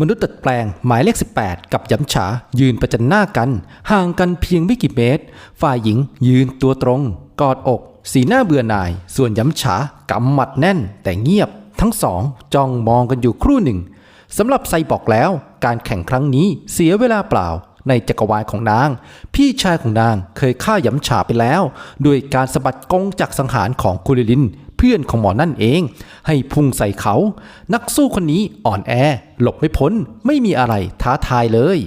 มนุษย์ตัดแปลงหมายเลข 18 กับย้ำฉา ยืนประจันหน้ากัน ห่างกันเพียงไม่กี่เมตร ฝ่ายหญิงยืนตัวตรง กอดอก สีหน้าเบื่อหน่าย ส่วนย้ำฉากำหมัดแน่น แต่เงียบ ทั้งสองจ้องมองกันอยู่ครู่หนึ่งสำหรับไซบอกแล้ว การแข่งครั้งนี้เสียเวลาเปล่าในจักรวาลของนาง พี่ชายของนางเคยฆ่าย้ำฉาไปแล้ว ด้วยการสะบัดกงจากสังหารของกุลิลิน เพื่อนของหมอนั่นเอง ให้พุ่งใส่เขา นักสู้คนนี้อ่อนแอ หลบไม่พ้น ไม่มีอะไรท้าทายเลย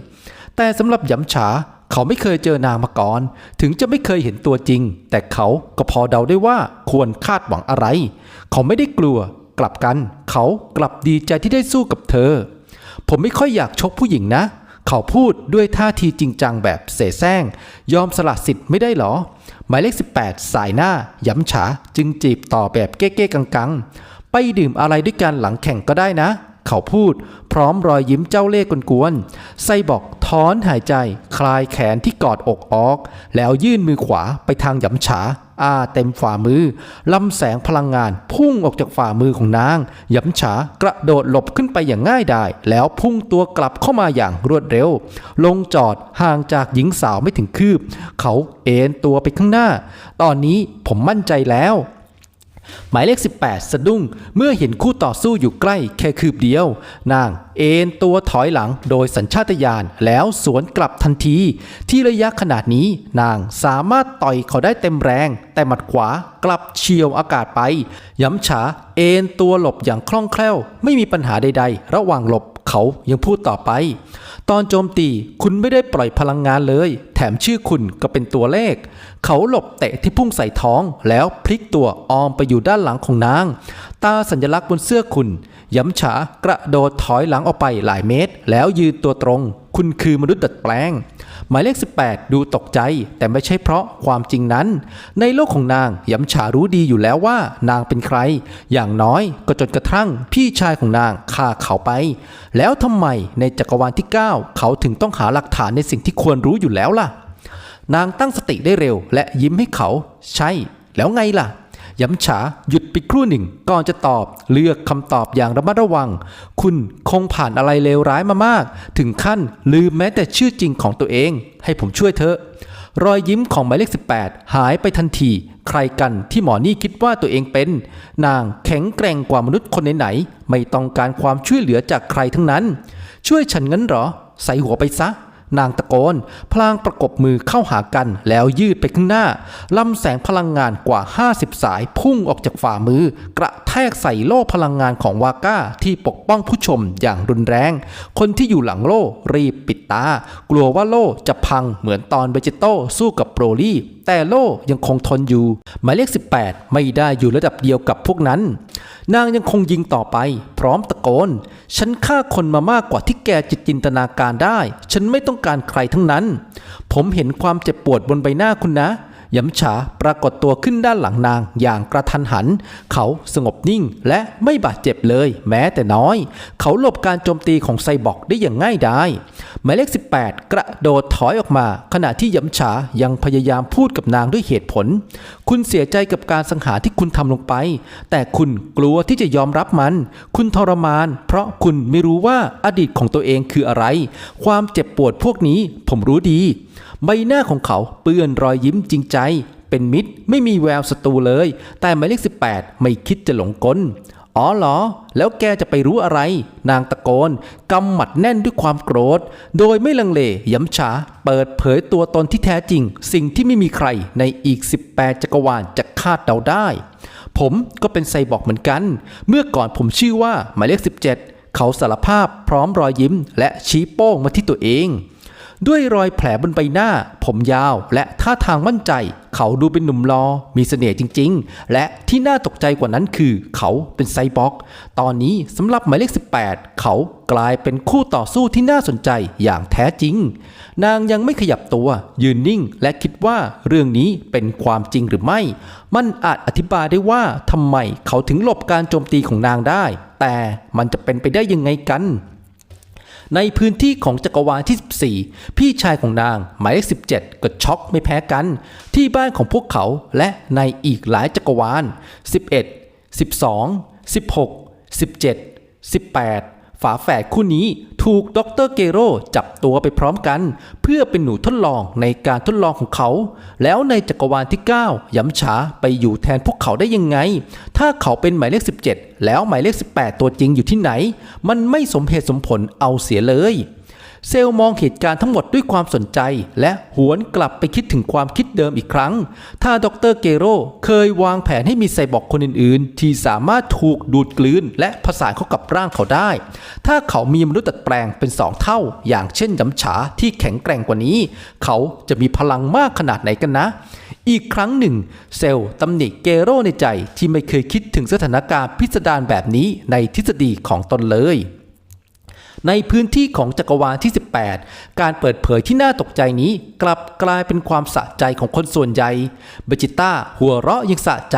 แต่สำหรับยำฉาเขาไม่เคยเจอนางมาก่อน ถึงจะไม่เคยเห็นตัวจริง แต่เขาก็พอเดาได้ว่าควรคาดหวังอะไร เขาไม่ได้กลัว กลับกัน เขากลับดีใจที่ได้สู้กับเธอ ผมไม่ค่อยอยากชกผู้หญิงนะ เขาพูดด้วยท่าทีจริงจังแบบเสแสร้ง ยอมสละสิทธิ์ไม่ได้หรอ หมายเลข 18 สายหน้า ย้ำฉา จึงจีบต่อแบบเก้ๆกังๆ ไปดื่มอะไรด้วยกันหลังแข่งก็ได้นะ เขาพูด พร้อมรอยยิ้มเจ้าเล่ห์กวนๆไซบอกถอนหายใจ คลายแขนที่กอดอกออก แล้วยื่นมือขวาไปทางย้ำฉา อาเต็มฝ่ามือลำแสงพลังงานพุ่งออกจากฝ่ามือของนางย้ำฉากระโดดหลบขึ้นไปอย่างง่ายดายแล้วพุ่งตัวกลับเข้ามาอย่างรวดเร็ว ลงจอดห่างจากหญิงสาวไม่ถึงคืบ เขาเอ็นตัวไปข้างหน้า ตอนนี้ผมมั่นใจแล้ว หมายเลข 18 สะดุ้งเมื่อเห็นคู่ต่อสู้อยู่ใกล้แค่คืบเดียว นางเอนตัวถอยหลังโดยสัญชาตญาณแล้วสวนกลับทันที ที่ระยะขนาดนี้นางสามารถต่อยเขาได้เต็มแรง แต่หมัดขวากลับเฉียวอากาศไป ย้ำฉาเอนตัวหลบอย่างคล่องแคล่ว ไม่มีปัญหาใดๆ ระหว่างหลบเขายังพูดต่อไป ตอนโจมตีคุณไม่ได้ปล่อยพลังงานเลย แถมชื่อคุณก็เป็นตัวเลข เขาหลบเตะที่พุ่งใส่ท้องแล้วพลิกตัวออมไปอยู่ด้านหลังของนาง ตาสัญลักษณ์บนเสื้อคุณ ย้ำฉากระโดดถอยหลังออกไปหลายเมตร แล้วยืนตัวตรง คุณคือมนุษย์ดัดแปลง หมายเลข 18 ดูตกใจ แต่ไม่ใช่เพราะความจริงนั้น ในโลกของนางย้ำฉารู้ดีอยู่แล้วว่านางเป็นใคร อย่างน้อยก็จนกระทั่งพี่ชายของนางฆ่าเขาไป แล้วทำไมในจักรวาลที่ 9 เขาถึงต้องหาหลักฐานในสิ่งที่ควรรู้อยู่แล้วล่ะ นางตั้งสติได้เร็ว และยิ้มให้เขา ใช่ แล้วไงล่ะ ย้ำฉาหยุดไปครู่หนึ่ง ก่อนจะตอบเลือกคำตอบอย่างระมัดระวัง คุณคงผ่านอะไรเลวร้ายมามาก ถึงขั้นลืมแม้แต่ชื่อจริงของตัวเอง ให้ผมช่วยเถอะรอยยิ้มของหมายเลข 18 หายไปทันที ใครกันที่หมอนี่คิดว่าตัวเองเป็น นางแข็งแกร่งกว่ามนุษย์คนไหนๆไม่ต้องการความช่วยเหลือจากใครทั้งนั้น ช่วยฉันงั้นหรอ ใส่หัวไปซะ นางตะโกน พลางประกบมือเข้าหากันแล้วยืดไปข้างหน้าลำแสงพลังงานกว่า 50 สายพุ่งออกจากฝ่ามือ กระแทกใส่โล่พลังงานของวาก้าที่ปกป้องผู้ชมอย่างรุนแรง คนที่อยู่หลังโล่รีบปิดตา กลัวว่าโล่จะพังเหมือนตอนเบจิโต้สู้กับโปรลี่แต่โล่ยังคงทนอยู่ หมายเลข 18 ไม่ได้อยู่ระดับเดียวกับพวกนั้น นางยังคงยิงต่อไป พร้อมตะโกน ฉันฆ่าคนมามากกว่าที่แกจิตจินตนาการได้ ฉันไม่ต้องการใครทั้งนั้น ผมเห็นความเจ็บปวดบนใบหน้าคุณนะ ยำฉาปรากฏตัวขึ้นด้านหลังนางอย่างกระทันหัน เขาสงบนิ่งและไม่บาดเจ็บเลยแม้แต่น้อย เขาหลบการโจมตีของไซบอร์กได้อย่างง่ายดายหมายเลข 18 กระโดดถอยออกมา ขณะที่ยำฉายังพยายามพูดกับนางด้วยเหตุผล คุณเสียใจกับการสังหารที่คุณทำลงไป แต่คุณกลัวที่จะยอมรับมัน คุณทรมาน เพราะคุณไม่รู้ว่าอดีตของตัวเองคืออะไร ความเจ็บปวดพวกนี้ผมรู้ดี ใบหน้าของเขาเปื้อนรอยยิ้มจริงใจ เป็นมิตรไม่มีแววศัตรูเลย แต่หมายเลข 18 ไม่คิดจะหลงกลอ๋อเหรอ แล้วแกจะไปรู้อะไร นางตะโกนกำหมัดแน่นด้วยความโกรธ โดยไม่ลังเลย้ำชาเปิดเผยตัวตนที่แท้จริง สิ่งที่ไม่มีใครในอีก 18 จักรวาลจะคาดเดาได้ ผมก็เป็นไซบอร์กเหมือนกัน เมื่อก่อนผมชื่อว่าหมายเลข 17 เขาสารภาพพร้อมรอยยิ้ม และชี้โป้งมาที่ตัวเอง ด้วยรอยแผลบนใบหน้า ผมยาวและท่าทางมั่นใจ เขาดูเป็นหนุ่มรอ มีเสน่ห์จริง ๆ และที่น่าตกใจกว่านั้นคือ เขาเป็นไซบอร์กตอนนี้สำหรับหมายเลข 18 เขากลายเป็นคู่ต่อสู้ที่น่าสนใจอย่างแท้จริง นางยังไม่ขยับตัว ยืนนิ่ง และคิดว่าเรื่องนี้เป็นความจริงหรือไม่ มันอาจอธิบายได้ว่าทำไมเขาถึงหลบการโจมตีของนางได้ แต่มันจะเป็นไปได้ยังไงกัน ในพื้นที่ของจักรวาลที่ 14 พี่ชายของนางหมายเลข17 ก็ช็อกไม่แพ้กัน ที่บ้านของพวกเขาและในอีกหลายจักรวาล 11 12 16 17 18 ฝาแฝดคู่นี้ ถูกดรเกโรจับตัวไปพร้อมกัน เพื่อเป็นหนูทดลองในการทดลองของเขา แล้วในจักรวาลที่ 9ย้ำฉาไปอยู่แทนพวกเขาได้ยังไง ถ้าเขาเป็นหมายเลข 17 แล้วหมายเลข 18 ตัวจริงอยู่ที่ไหน มันไม่สมเหตุสมผลเอาเสียเลย เซลล์มองเหตุการณ์ทั้งหมดด้วยความสนใจ และหวนกลับไปคิดถึงความคิดเดิมอีกครั้ง ถ้าดรเกโรเคยวางแผนให้มีไซบอร์กคนอื่น ๆ ที่สามารถถูกดูดกลืน และผสานเข้ากับร่างเขาได้ ถ้าเขามีมนุษย์ตัดแปลงเป็นสองเท่า อย่างเช่นยำฉาที่แข็งแกร่งกว่านี้ เขาจะมีพลังมากขนาดไหนกันนะ อีกครั้งหนึ่ง เซลล์ตำหนิเกโรในใจที่ไม่เคยคิดถึงสถานการณ์พิสดารแบบนี้ในทฤษฎีของตนเลย ในพื้นที่ของจักรวาลที่ 18 การเปิดเผยที่น่าตกใจนี้กลับกลายเป็นความสะใจของคนส่วนใหญ่เบจิต้าหัวเราะยังสะใจ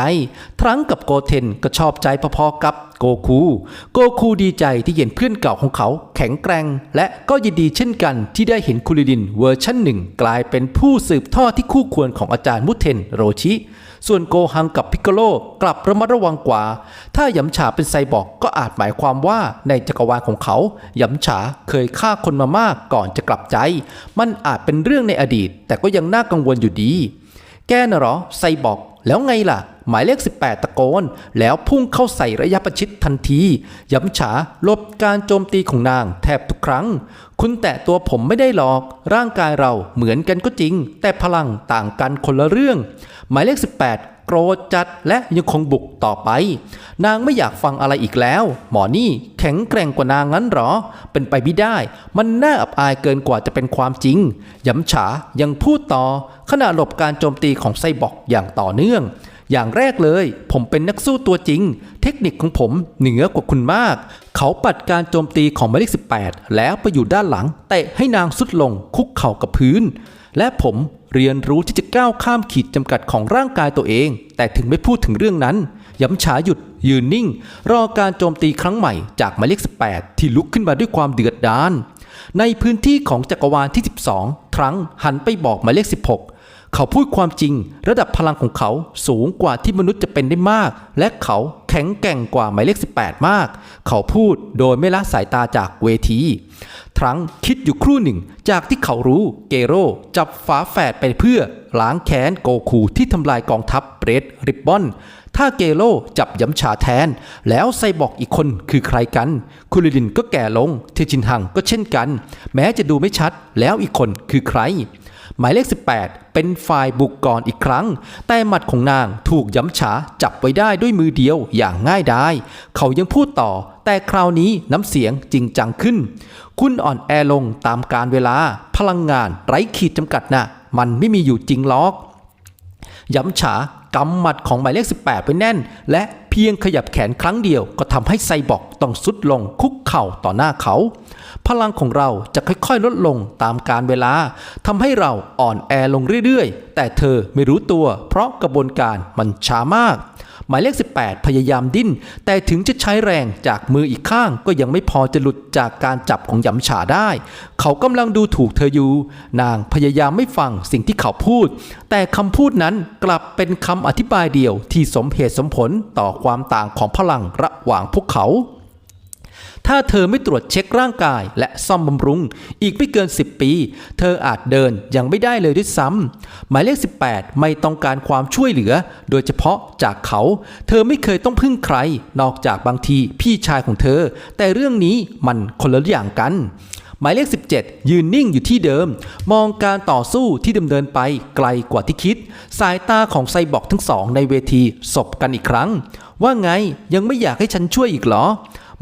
ทรั้งกับโกเทนก็ชอบใจพอๆกับโกคู โกคูดีใจที่เห็นเพื่อนเก่าของเขาแข็งแกร่ง และก็ยินดีเช่นกันที่ได้เห็นคุริดินเวอร์ชั่นหนึ่งกลายเป็นผู้สืบทอดที่คู่ควรของอาจารย์มุเทนโรชิ ส่วนโกฮังกับพิกโลกลับระมัดระวังกว่า ถ้าหยำฉาเป็นไซบอร์กก็อาจหมายความว่าในจักรวาลของเขาหยำฉาเคยฆ่าคนมามากก่อนจะกลับใจ มันอาจเป็นเรื่องในอดีต แต่ก็ยังน่ากังวลอยู่ดี แกน่ะหรอไซบอร์ก แล้วไงล่ะ หมายเลข 18 ตะโกน แล้วพุ่งเข้าใส่ระยะประชิดทันทีย้ำฉาลบการโจมตีของนางแทบทุกครั้ง คุณแตะตัวผมไม่ได้หรอก ร่างกายเราเหมือนกันก็จริง แต่พลังต่างกันคนละเรื่อง หมายเลข 18 โกรธจัดและยังคงบุกต่อไป นางไม่อยากฟังอะไรอีกแล้ว หมอนี่แข็งแกร่งกว่านางงั้นหรอ เป็นไปไม่ได้ มันน่าอับอายเกินกว่าจะเป็นความจริงย้ำฉายังพูดต่อ ขณะหลบการโจมตีของไซบอร์กอย่างต่อเนื่องอย่างแรกเลย ผมเป็นนักสู้ตัวจริง เทคนิคของผมเหนือกว่าคุณมาก เขาปัดการโจมตีของหมายเลข18 แล้วไปอยู่ด้านหลังเตะให้นางสุดลงคุกเข่ากับพื้น และผมเรียนรู้ที่จะก้าวข้ามขีดจำกัดของร่างกายตัวเอง แต่ถึงไม่พูดถึงเรื่องนั้น ย้ำฉาหยุด ยืนนิ่ง รอการโจมตีครั้งใหม่จากหมายเลข 18 ที่ลุกขึ้นมาด้วยความเดือดดาลในพื้นที่ของจักรวาลที่ 12ทรั้งหันไปบอกหมายเลข 16 เขาพูดความจริง ระดับพลังของเขาสูงกว่าที่มนุษย์จะเป็นได้มาก และเขาแข็งแกร่งกว่าหมายเลข 18 มาก เขาพูดโดยไม่ละสายตาจากเวที ทรั้งคิดอยู่ครู่หนึ่ง จากที่เขารู้เกโรจับฝาแฝดไปเพื่อล้างแค้นโกคูที่ทำลายกองทัพเบรดริบบอน ถ้าเกโรจับย้ำฉาแทน แล้วไซบอกอีกคนคือใครกัน คุริลินก็แก่ลง เทจินหังก็เช่นกัน แม้จะดูไม่ชัดแล้วอีกคนคือใคร หมายเลข 18 เป็นฝ่ายบุกก่อนอีกครั้ง แต่หมัดของนางถูกย้ำฉาจับไว้ได้ด้วยมือเดียวอย่างง่ายดาย เขายังพูดต่อ แต่คราวนี้น้ำเสียงจริงจังขึ้น คุณอ่อนแอลงตามการเวลา พลังงานไร้ขีดจำกัดนะ่ะ มันไม่มีอยู่จริงหรอก ย้ำฉากำหมัดของหมายเลข 18 ไว้แน่น และเพียงขยับแขนครั้งเดียวก็ทำให้ไซบอร์กต้องสุดลงคุกเข่าต่อหน้าเขา พลังของเราจะค่อยๆ ลดลงตามการเวลาทำให้เราอ่อนแอลงเรื่อยๆ แต่เธอไม่รู้ตัว เพราะกระบวนการมันช้ามาก หมายเลข 18 พยายามดิ้น แต่ถึงจะใช้แรงจากมืออีกข้าง ก็ยังไม่พอจะหลุดจากการจับของหยำฉาได้ เขากำลังดูถูกเธออยู่ นางพยายามไม่ฟังสิ่งที่เขาพูด แต่คำพูดนั้นกลับเป็นคำอธิบายเดียวที่สมเหตุสมผลต่อความต่างของพลังระหว่างพวกเขา ถ้าเธอไม่ตรวจเช็คร่างกายและซ่อมบำรุง อีกไม่เกิน 10 ปี เธออาจเดินยังไม่ได้เลยด้วยซ้ำหมายเลข 18 ไม่ต้องการความช่วยเหลือ โดยเฉพาะจากเขา เธอไม่เคยต้องพึ่งใคร นอกจากบางทีพี่ชายของเธอ แต่เรื่องนี้มันคนละอย่างกันหมายเลข 17 ยืนนิ่งอยู่ที่เดิม มองการต่อสู้ที่ดำเนินไปไกลกว่าที่คิด สายตาของไซบอร์กทั้งสองในเวทีสบกันอีกครั้ง ว่าไงยังไม่อยากให้ฉันช่วยอีกเหรอ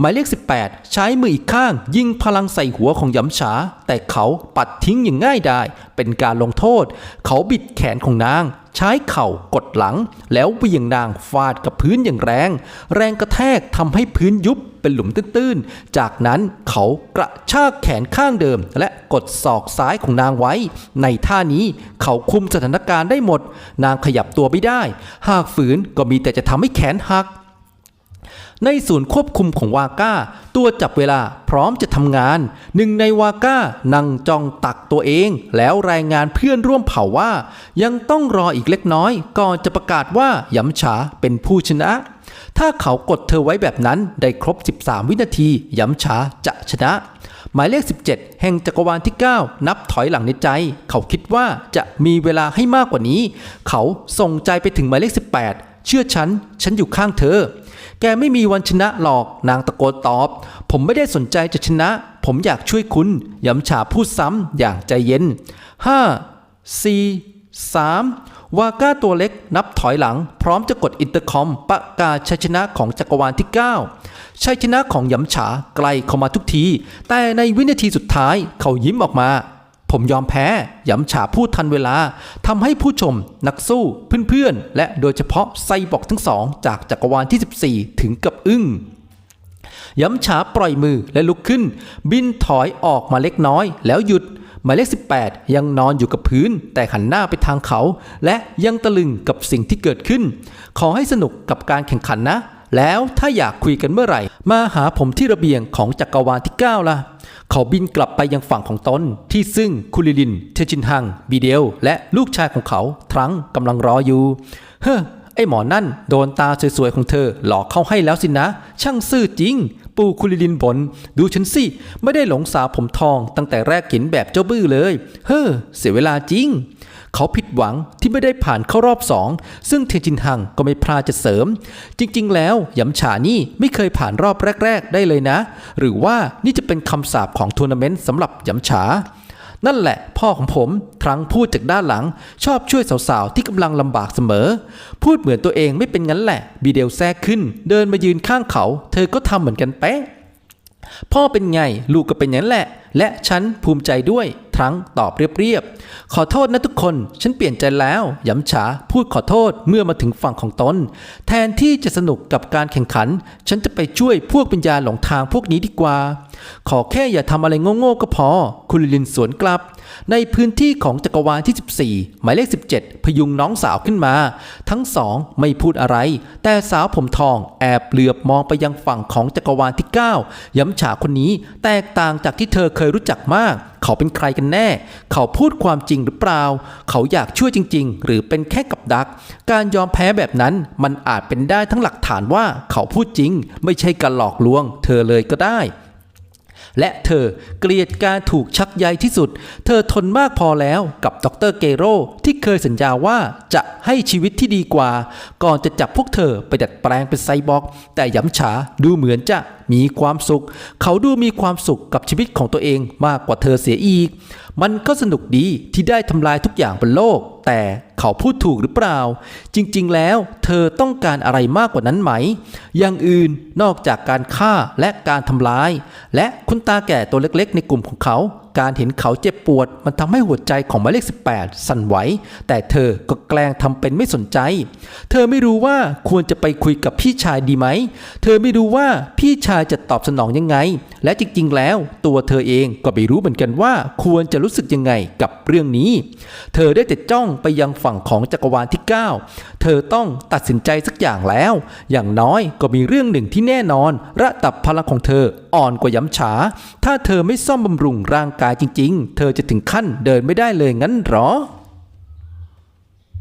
หมายเลข 18 ใช้มืออีกข้าง ยิงพลังใส่หัวของยำฉา แต่เขาปัดทิ้งอย่างง่ายดายเป็นการลงโทษ เขาบิดแขนของนาง ใช้เข่ากดหลัง แล้วเหวี่ยงนางฟาดกับพื้นอย่างแรง แรงกระแทกทำให้พื้นยุบเป็นหลุมตื้นๆ จากนั้นเขากระชากแขนข้างเดิม และกดศอกซ้ายของนางไว้ ในท่านี้เขาคุมสถานการณ์ได้หมด นางขยับตัวไม่ได้ หากฝืนก็มีแต่จะทำให้แขนหัก ในศูนย์ควบคุมของวาก้า ตัวจับเวลาพร้อมจะทำงาน หนึ่งในวาก้านั่งจ้องตักตัวเอง แล้วรายงานเพื่อนร่วมเผ่าว่า ยังต้องรออีกเล็กน้อย ก่อนจะประกาศว่ายำฉาเป็นผู้ชนะ ถ้าเขากดเธอไว้แบบนั้นได้ครบ 13 วินาทียำฉาจะชนะ หมายเลข 17 แห่งจักรวาลที่ 9 นับถอยหลังในใจ เขาคิดว่าจะมีเวลาให้มากกว่านี้ เขาส่งใจไปถึงหมายเลข 18 เชื่อฉัน ฉันอยู่ข้างเธอ แกไม่มีวันชนะหรอกนางตะโกนตอบ ผมไม่ได้สนใจจะชนะ ผมอยากช่วยคุณยำฉาพูดซ้ำอย่างใจเย็น 5 4 3 วาก้าตัวเล็กนับถอยหลัง พร้อมจะกดอินเตอร์คอมประกาศชัยชนะของจักรวาลที่ 9 ชัยชนะของหยำฉาไกลเข้ามาทุกที แต่ในวินาทีสุดท้ายเขายิ้มออกมา ผมยอมแพ้หยำฉาพูดทันเวลาทำให้ผู้ชม นักสู้เพื่อนๆ และโดยเฉพาะไซบอกทั้งสอง จากจักรวาลที่ 14 ถึงกับอึ้งย้ำฉาปล่อยมือและลุกขึ้น บินถอยออกมาเล็กน้อย แล้วหยุดหมายเลข 18 ยังนอนอยู่กับพื้น แต่หันหน้าไปทางเขา และยังตะลึงกับสิ่งที่เกิดขึ้น ขอให้สนุกกับการแข่งขันนะ แล้วถ้าอยากคุยกันเมื่อไหร่ มาหาผมที่ระเบียงของจักรวาลที่ 9 ล่ะ เขาบินกลับไปยังฝั่งของตน ที่ซึ่งคุลิลิน เทจินฮัง บีเดล และลูกชายของเขาทรังกำลังรออยู่ เฮ้อไอหมอนั่นโดนตาสวยๆของเธอ หลอกเข้าให้แล้วสินะ ช่างซื่อจริง ปู่คุลิลินบน ดูฉันสิ ไม่ได้หลงสาวผมทองตั้งแต่แรกเห็นแบบเจ้าบื้อเลย เฮ้อเสียเวลาจริง เขาผิดหวังที่ไม่ได้ผ่านเข้ารอบสองซึ่งเทียนจินฮังก็ไม่พลาดจะเสริม จริงๆ แล้วหยำฉานี่ไม่เคยผ่านรอบแรก ๆ ได้เลยนะ หรือว่านี่จะเป็นคำสาปของทัวร์นาเมนต์สำหรับหยำฉานั่นแหละพ่อของผมทรังพูดจากด้านหลัง ชอบช่วยสาวๆ ที่กำลังลำบากเสมอ พูดเหมือนตัวเองไม่เป็นงั้นแหละ บีเดลแทรกขึ้น เดินมายืนข้างเขา เธอก็ทำเหมือนกันเป๊ะ พ่อเป็นไงลูกก็เป็นอย่างนั้นแหละ และฉันภูมิใจด้วยทั้งตอบเรียบๆ ขอโทษนะทุกคน ฉันเปลี่ยนใจแล้ว ย้ำฉาพูดขอโทษเมื่อมาถึงฝั่งของตน แทนที่จะสนุกกับการแข่งขัน ฉันจะไปช่วยพวกปัญญาหลงทางพวกนี้ดีกว่า ขอแค่อย่าทำอะไรโง่ๆก็พอ คุณลินสวนกลับ ในพื้นที่ของจักรวาลที่ 14 หมายเลข 17 พยุงน้องสาวขึ้นมา ทั้งสองไม่พูดอะไร แต่สาวผมทองแอบเหลือบมองไปยังฝั่งของจักรวาลที่ 9 ย้ำฉาคนนี้แตกต่างจากที่เธอเคยรู้จักมาก เขาเป็นใครกันแน่ เขาพูดความจริงหรือเปล่า เขาอยากช่วยจริง ๆ หรือเป็นแค่กับดัก การยอมแพ้แบบนั้นมันอาจเป็นได้ทั้งหลักฐานว่าเขาพูดจริง ไม่ใช่การหลอกลวง เธอเลยก็ได้ และเธอเกลียดการถูกชักใยที่สุด เธอทนมากพอแล้วกับดรเกโรที่เคยสัญญาว่าจะให้ชีวิตที่ดีกว่า ก่อนจะจับพวกเธอไปดัดแปลงเป็นไซบอร์กแต่ย้ำฉาดูเหมือนจะมีความสุข เขาดูมีความสุขกับชีวิตของตัวเองมากกว่าเธอเสียอีก มันก็สนุกดีที่ได้ทำลายทุกอย่างบนโลก แต่เขาพูดถูกหรือเปล่า จริงๆ แล้วเธอต้องการอะไรมากกว่านั้นไหม อย่างอื่นนอกจากการฆ่าและการทำลาย และคุณตาแก่ตัวเล็กๆ ในกลุ่มของเขา การเห็นเขาเจ็บปวด มันทำให้หัวใจของหมายเลข 18 สั่นไหว แต่เธอก็แกล้งทำเป็นไม่สนใจ เธอไม่รู้ว่าควรจะไปคุยกับพี่ชายดีไหม เธอไม่รู้ว่าพี่ชายจะตอบสนองยังไง และจริงๆ แล้ว ตัวเธอเองก็ไม่รู้เหมือนกันว่า ควรจะรู้สึกยังไงกับเรื่องนี้ เธอได้แต่จ้องไปยังฝั่งของจักรวาลที่ 9 เธอต้องตัดสินใจสักอย่างแล้ว อย่างน้อยก็มีเรื่องหนึ่งที่แน่นอน ระดับพลังของเธออ่อนกว่าย้ำฉา ถ้าเธอไม่ซ่อมบำรุงร่างกายจริง ๆ เธอจะถึงขั้นเดินไม่ได้เลยงั้นหรอ